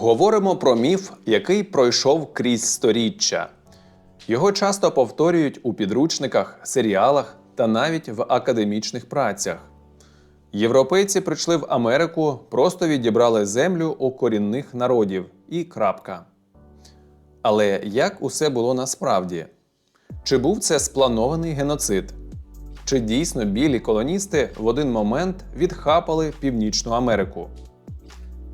Говоримо про міф, який пройшов крізь сторіччя. Його часто повторюють у підручниках, серіалах та навіть в академічних працях. Європейці прийшли в Америку, просто відібрали землю у корінних народів і крапка. Але як усе було насправді? Чи був це спланований геноцид? Чи дійсно білі колоністи в один момент відхапали Північну Америку?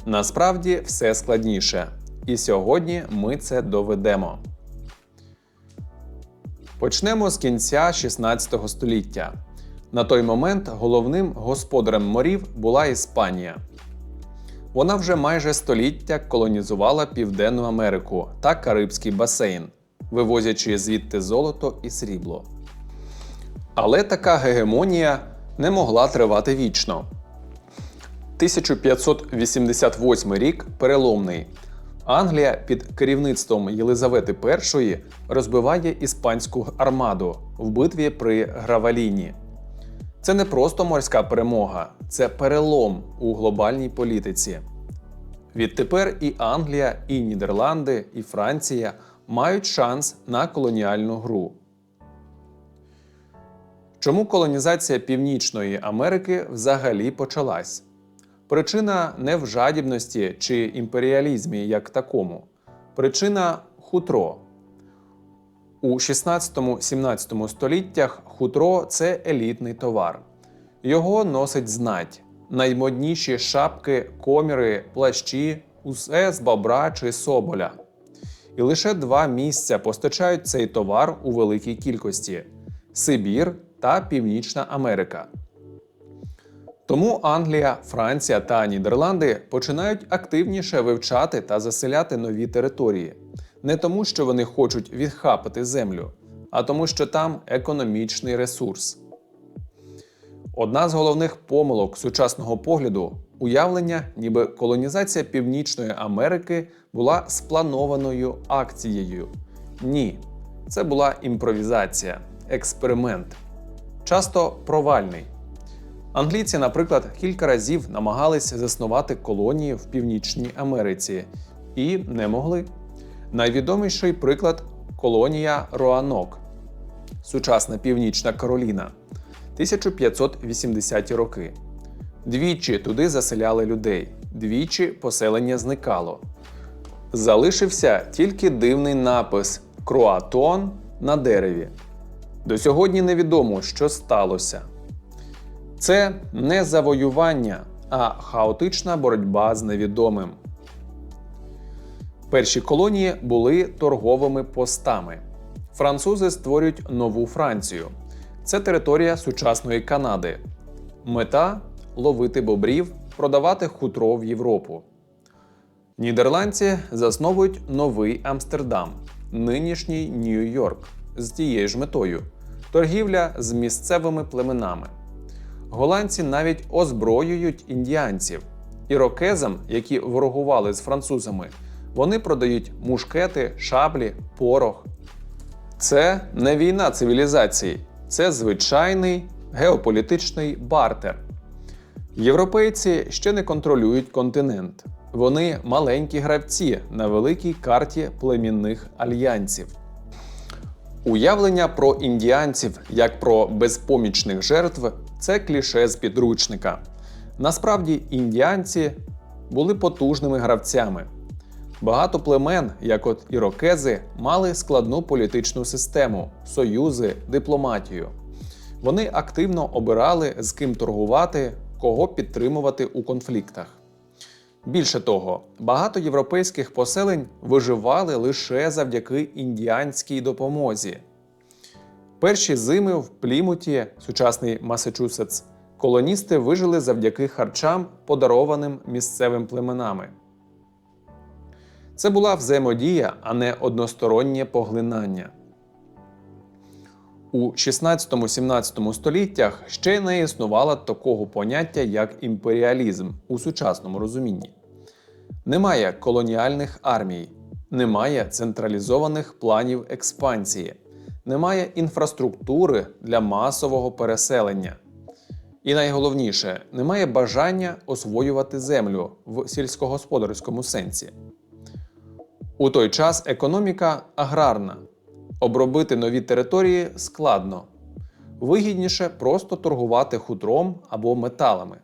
Насправді все складніше. І сьогодні ми це доведемо. Почнемо з кінця 16 століття. На той момент головним господарем морів була Іспанія. Вона вже майже століття колонізувала Південну Америку та Карибський басейн, вивозячи звідти золото і срібло. Але така гегемонія не могла тривати вічно. 1588 рік переломний. Англія під керівництвом Єлизавети І розбиває іспанську армаду в битві при Граваліні. Це не просто морська перемога, це перелом у глобальній політиці. Відтепер і Англія, і Нідерланди, і Франція мають шанс на колоніальну гру. Чому колонізація Північної Америки взагалі почалась? Причина не в жадібності чи імперіалізмі як такому. Причина хутро. У 16-17 століттях хутро це елітний товар. Його носить знать. Наймодніші шапки, коміри, плащі, усе з бобра чи соболя. І лише два місця постачають цей товар у великій кількості: Сибір та Північна Америка. Тому Англія, Франція та Нідерланди починають активніше вивчати та заселяти нові території. Не тому, що вони хочуть відхапати землю, а тому, що там економічний ресурс. Одна з головних помилок сучасного погляду уявлення, ніби колонізація Північної Америки була спланованою акцією. Ні, це була імпровізація, експеримент, часто провальний. Англійці, наприклад, кілька разів намагались заснувати колонії в Північній Америці і не могли. Найвідоміший приклад колонія Роанок, сучасна Північна Кароліна, 1580-ті роки. Двічі туди заселяли людей, двічі поселення зникало. Залишився тільки дивний напис Круатон на дереві. До сьогодні невідомо, що сталося. Це не завоювання, а хаотична боротьба з невідомим. Перші колонії були торговими постами. Французи створюють нову Францію. Це територія сучасної Канади. Мета ловити бобрів, продавати хутро в Європу. Нідерландці засновують новий Амстердам, нинішній Нью-Йорк з тією ж метою торгівля з місцевими племенами. Голландці навіть озброюють індіанців. Ірокезам, які ворогували з французами, вони продають мушкети, шаблі, порох. Це не війна цивілізацій, це звичайний геополітичний бартер. Європейці ще не контролюють континент. Вони маленькі гравці на великій карті племінних альянсів. Уявлення про індіанців як про безпомічних жертв це кліше з підручника. Насправді, індіанці були потужними гравцями. Багато племен, як от ірокези, мали складну політичну систему, союзи, дипломатію. Вони активно обирали, з ким торгувати, кого підтримувати у конфліктах. Більше того, багато європейських поселень виживали лише завдяки індіанській допомозі. Перші зими в Плімуті, сучасний Масачусетс, колоністи вижили завдяки харчам, подарованим місцевим племенами. Це була взаємодія, а не одностороннє поглинання. У 16-17 століттях ще не існувало такого поняття, як імперіалізм у сучасному розумінні. Немає колоніальних армій, немає централізованих планів експансії, немає інфраструктури для масового переселення. І найголовніше, немає бажання освоювати землю в сільськогосподарському сенсі. У той час економіка аграрна. Обробити нові території складно. Вигідніше просто торгувати хутром або металами.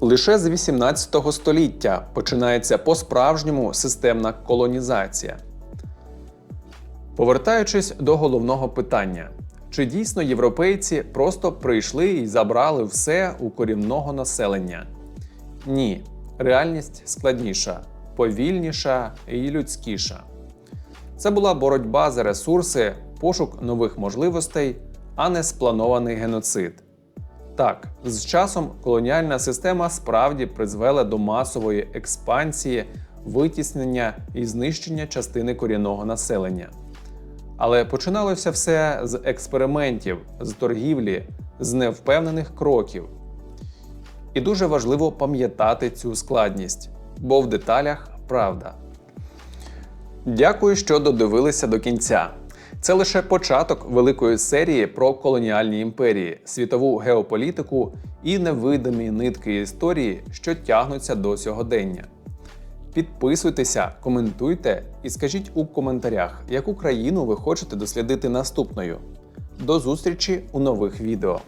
Лише з 18 століття починається по-справжньому системна колонізація. Повертаючись до головного питання, чи дійсно європейці просто прийшли і забрали все у корінного населення? Ні, реальність складніша, повільніша і людськіша. Це була боротьба за ресурси, пошук нових можливостей, а не спланований геноцид. Так, з часом колоніальна система справді призвела до масової експансії, витіснення і знищення частини корінного населення. Але починалося все з експериментів, з торгівлі, з невпевнених кроків. І дуже важливо пам'ятати цю складність, бо в деталях правда. Дякую, що додивилися до кінця. Це лише початок великої серії про колоніальні імперії, світову геополітику і невидимі нитки історії, що тягнуться до сьогодення. Підписуйтеся, коментуйте і скажіть у коментарях, яку країну ви хочете дослідити наступною. До зустрічі у нових відео.